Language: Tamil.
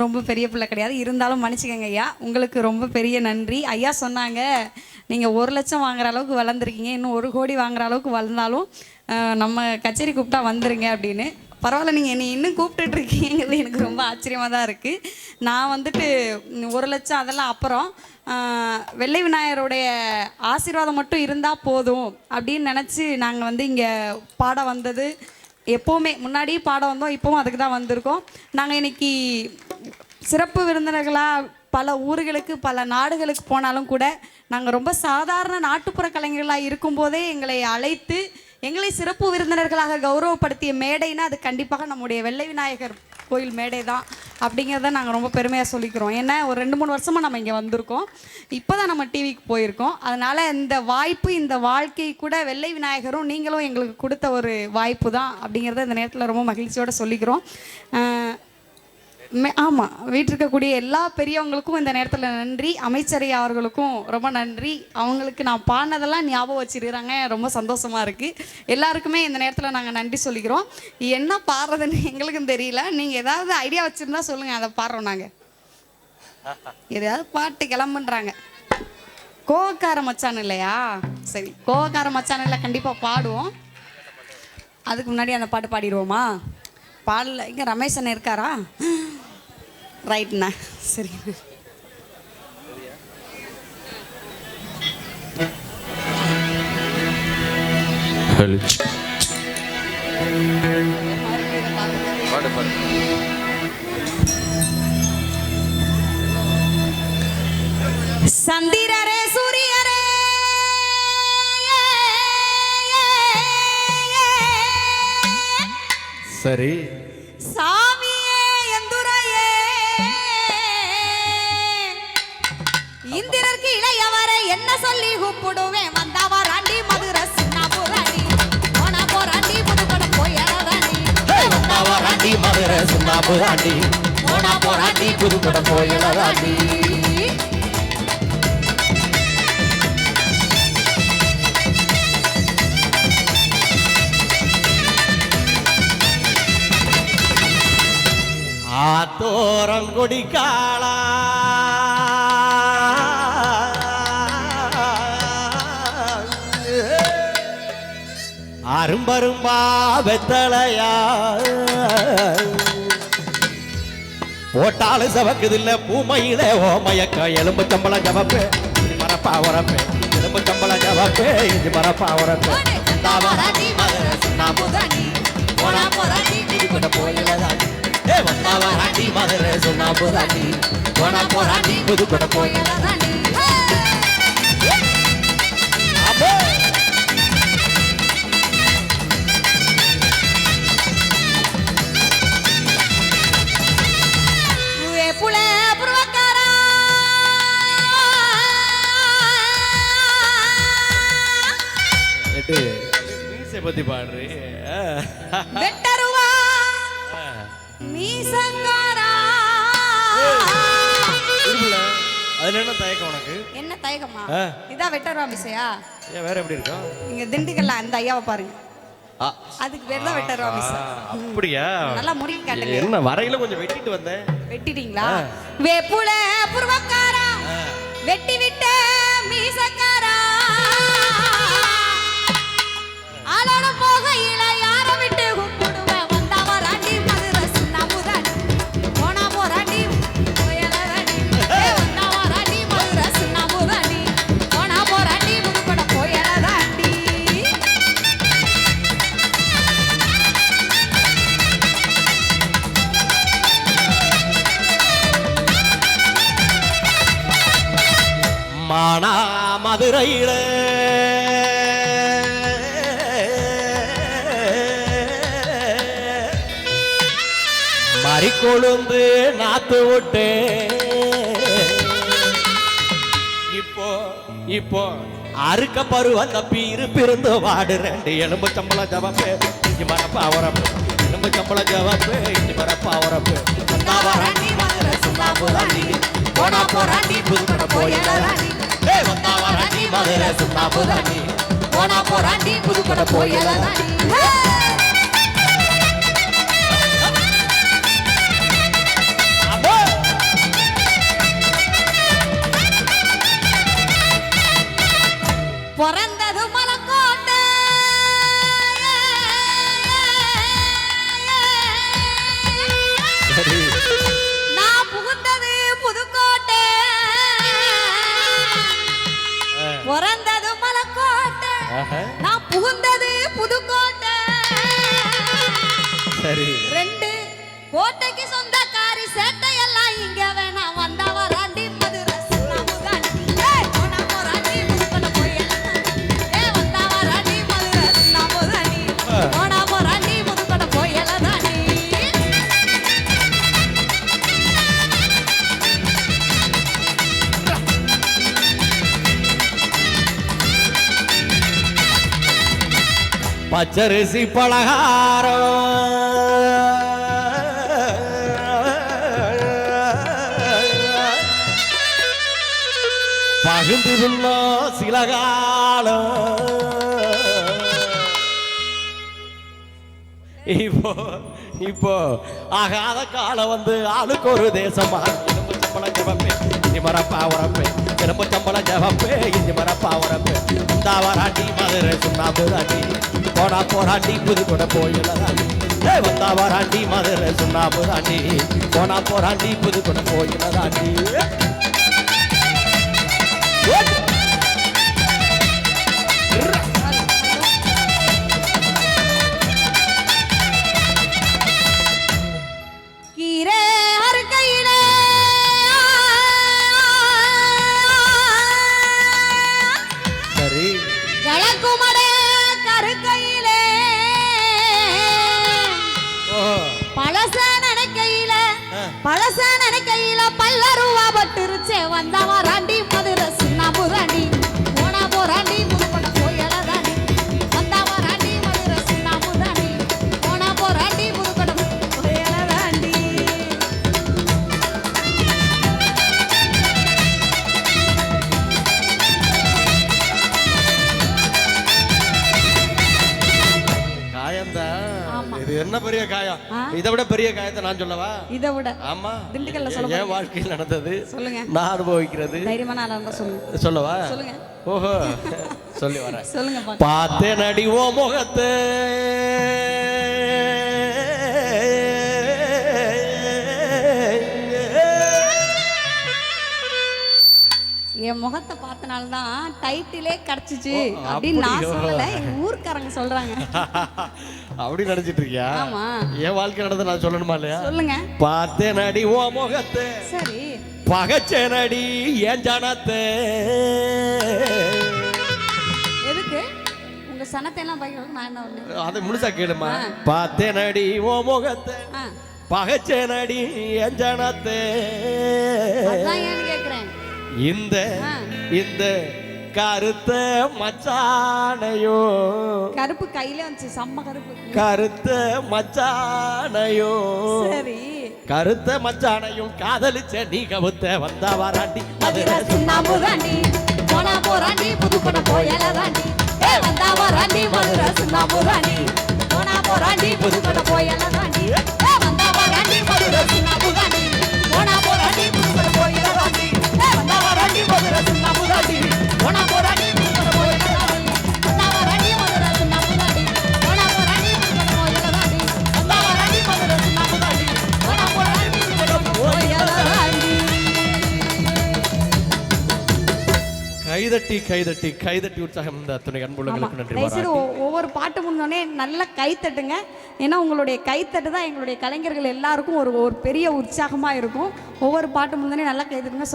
ரொம்ப- பெரிய பிள்ளை கிடையாது. இருந்தாலும் மன்னிச்சுக்கங்க ஐயா. உங்களுக்கு ரொம்ப பெரிய நன்றி. ஐயா சொன்னாங்க நீங்கள் ஒரு லட்சம் வாங்குற அளவுக்கு வளர்ந்துருக்கீங்க. இன்னும் ஒரு கோடி வாங்குற அளவுக்கு வளர்ந்தாலும் நம்ம கச்சேரி கூப்பிட்டா வந்துருங்க அப்படின்னு. பரவாயில்ல நீங்கள் என்னை இன்னும் கூப்பிட்டுட்டு இருக்கீங்கிறது எனக்கு ரொம்ப ஆச்சரியமாக தான் இருக்குது நான் வந்துட்டு ஒரு லட்சம் அதெல்லாம் அப்புறம் வெள்ளை விநாயகருடைய ஆசீர்வாதம் மட்டும் இருந்தால் போதும் அப்படின்னு நினச்சி நாங்கள் வந்து இங்கே பாட வந்தது. எப்போவுமே முன்னாடியே பாட வந்தோம் இப்போவும் அதுக்கு தான் வந்திருக்கோம். நாங்கள் இன்னைக்கு சிறப்பு விருந்தினர்களாக பல ஊர்களுக்கு பல நாடுகளுக்கு போனாலும் கூட நாங்கள் ரொம்ப சாதாரண நாட்டுப்புற கலைஞர்களாக இருக்கும்போதே எங்களை அழைத்து எங்களை சிறப்பு விருந்தினர்களாக கௌரவப்படுத்திய மேடைன்னா அது கண்டிப்பாக நம்முடைய வெள்ளை விநாயகர் கோயில் மேடை தான் அப்படிங்கிறத நாங்கள் ரொம்ப பெருமையாக சொல்லிக்கிறோம். ஏன்னா ஒரு ரெண்டு மூணு வருஷமாக நம்ம இங்கே வந்திருக்கோம். இப்போ தான் நம்ம டிவிக்கு போயிருக்கோம். அதனால் இந்த வாய்ப்பு இந்த வாழ்க்கை கூட வெள்ளை விநாயகரும் நீங்களும் எங்களுக்கு கொடுத்த ஒரு வாய்ப்பு தான் அப்படிங்கிறத இந்த நேரத்தில் ரொம்ப மகிழ்ச்சியோடு சொல்லிக்கிறோம். ஆமாம் ஆமா வீட்டில் இருக்கக்கூடிய எல்லா பெரியவங்களுக்கும் இந்த நேரத்தில் நன்றி. அமைச்சரை அவர்களுக்கும் ரொம்ப நன்றி. அவங்களுக்கு நான் பாடினதெல்லாம் ஞாபகம் வச்சிருக்கிறாங்க. ரொம்ப சந்தோஷமா இருக்கு. எல்லாருக்குமே இந்த நேரத்தில் நாங்கள் நன்றி சொல்லிக்கிறோம். என்ன பாடுறதுன்னு எங்களுக்கும் தெரியல. நீங்கள் ஏதாவது ஐடியா வச்சிருந்தா சொல்லுங்க. அதை பாடுறோம் நாங்கள் எதையாவது பாட்டு கிளம்புன்றாங்க. கோவக்கார மச்சான் இல்லையா? சரி கோவக்கார மச்சான் இல்லை கண்டிப்பாக பாடுவோம். அதுக்கு முன்னாடி அந்த பாட்டு பாடிடுவோமா? பாடல. இங்கே ரமேஷ் அண்ணன் இருக்காரா? ரைட்ண்ணா சரி. பாடு பாடு சந்திரரே சூரியரே சரி. மதுரை சின்னாபுராணி போனா போராண்டி புதுக்கடம் போயறதானி வந்தாவாராண்டி மதுரை போனா போராண்டி காளா அரும்பரும்பா வெத்தலையா? போட்டாலும் சவக்குதில்ல பூமையில ஓமயக்கா. எலும்பு தம்பளம் ஜவப்பு இது மரப்பா உரப்பு. எலும்பு தம்பளம் ஜவப்பு இது மரப்பா உரப்பு. சின்னாபுராணி போனா போராண்டி புதுக்கோட்டை போயிடறாண்டி பத்தி பாடுறே அதுல என்ன தயக்கம் உனக்கு என்ன தயக்கமா. இதான் வெட்டருவா மீசையா ஏன் வேற எப்படி இருக்கும் இங்க திண்டுக்கல்ல அந்த ஐயாவை பாருங்க அதுக்கு பேர் தான் வெட்டருவா மீசை அப்படியா நல்லா முடி காட்டுங்க என்ன வரையில கொஞ்சம் வெட்டிட்டு வந்தேன் வெட்டிட்டீங்களா வேப்புல புருவக்காரா வெட்டி விட்ட மீசக்காரா மறிக்கொழுந்து நாத்து விட்டு. இப்போ இப்போ அறுக்க பருவம் தப்பி இருப்பிருந்து வாடு. ரெண்டு எலும்பு சம்பளம் ஜவப்பு இஞ்சி மரப்பா உரப்பு எலும்பு சம்பளம் ஜவப்பு இஞ்சி மரப்பா உரப்பு வந்தாவராண்டி மதுரை சின்னாபுராண்டி போனா போராண்டி புதுக்கோட்டை போயலராண்டி மதுரை சும்மா புதாண்டி போனா போராண்டி புதுக்கடை போயலாண்டி பிறந்தது மலக்கோட்டை Ready? கோட்டைக்கு சொந்தக்காரி சேட்டையெல்லாம் இங்க வேணாம் வந்தா வராண்டி மதுரை சுண்ணாம்புதாண்டி. ஏய், பகிர்ந்திருந்தோ சில காலம் இப்போ இப்போ ஆகாத காலம் வந்து ஆளுக்கு ஒரு தேசமா? இரும்பு சம்பளம் ஜபப்பே இஞ்சி மரப்பா உரப்பே. இரும்பு சம்பளம் ஜபப்பே இஞ்சி மரப்பா உரப்பே. இந்த வராட்டி மதுரை சுண்ணாம்பு தாண்டி போனா போராண்டி புது கூட போயிடலாண்டி ஏ வந்தா வராண்டி மதுரை சுண்ணாம்பு போனா போராண்டி புது கூட போயிடலாண்டி பழச நினைக்கையில பல்ல ரூபா பட்டுருச்சே வந்தவர இதை விட பெரிய காயத்தை நான் சொல்லவா? இதை விட. ஆமா. திண்டுக்கல்ல சொல்ல என் வாழ்க்கையில் நடந்தது? சொல்லுங்க. நான் அனுபவிக்கிறது. ஆளா இருந்தா சொல்லுங்க. சொல்லவா? சொல்லுங்க. ஓஹோ. சொல்லி வரேன். சொல்லுங்க பார்த்தேன் அடி ஓ முகத்தை. என் முகத்தை பார்த்தனால தான் டைட்டிலே கிடைச்சிச்சு அப்படின்னு நான்? சொல்லல எங்க ஊர்க்காரங்க சொல்றாங்க. அப்படி நினைச்சிட்டு இருக்கியா? ஆமா. என் வாழ்க்கை நடந்து நான் சொல்லணுமா இல்லையா? சொல்லுங்க. பார்த்தேன் அடி ஓ முகத்தை. சரி. பகச்சேன் அடி ஏன் ஜனத்தை? எதுக்கு? உங்க சனத்தை எல்லாம் பயங்கரம் நான் என்ன பண்ணேன்? அதை முழுசா கேளுமா. பார்த்தேன் அடி ஓ முகத்தை. ஆ, பகச்சேன் அடி ஏன் ஜனத்தை? இந்த. இந்த கருத்த மச்சானையோ. கருப்பு கையில வந்துச்சு செம்ம கருப்பு. கருத்த மச்சானையோ. சரி. கருத்த மச்சானையும் காதலிச்ச நீ கவுத்த வந்தா வராண்டி மதுரை சுண்ணாம்பு ராண்டி போனா போராண்டி புதுப்பட போயல ராண்டி ஏ வந்தா வராண்டி மதுரை சுண்ணாம்பு ராண்டி போனா போராண்டி புதுப்பட போயல ராண்டி கைதட்டி கைதட்டி கைதட்டி உற்சாகம் இந்த துணை அன்புள்ளங்களுக்கு நன்றி ஒவ்வொரு பாட்டு முன்னோடனே நல்லா கை தட்டுங்க ஏன்னா உங்களுடைய கைத்தட்டு தான் எங்களுடைய கலைஞர்கள் எல்லாருக்கும் ஒரு ஒரு பெரிய உற்சாகமாக இருக்கும். ஒவ்வொரு பாட்டு முன்னோடனே நல்லா கை தட்டுங்க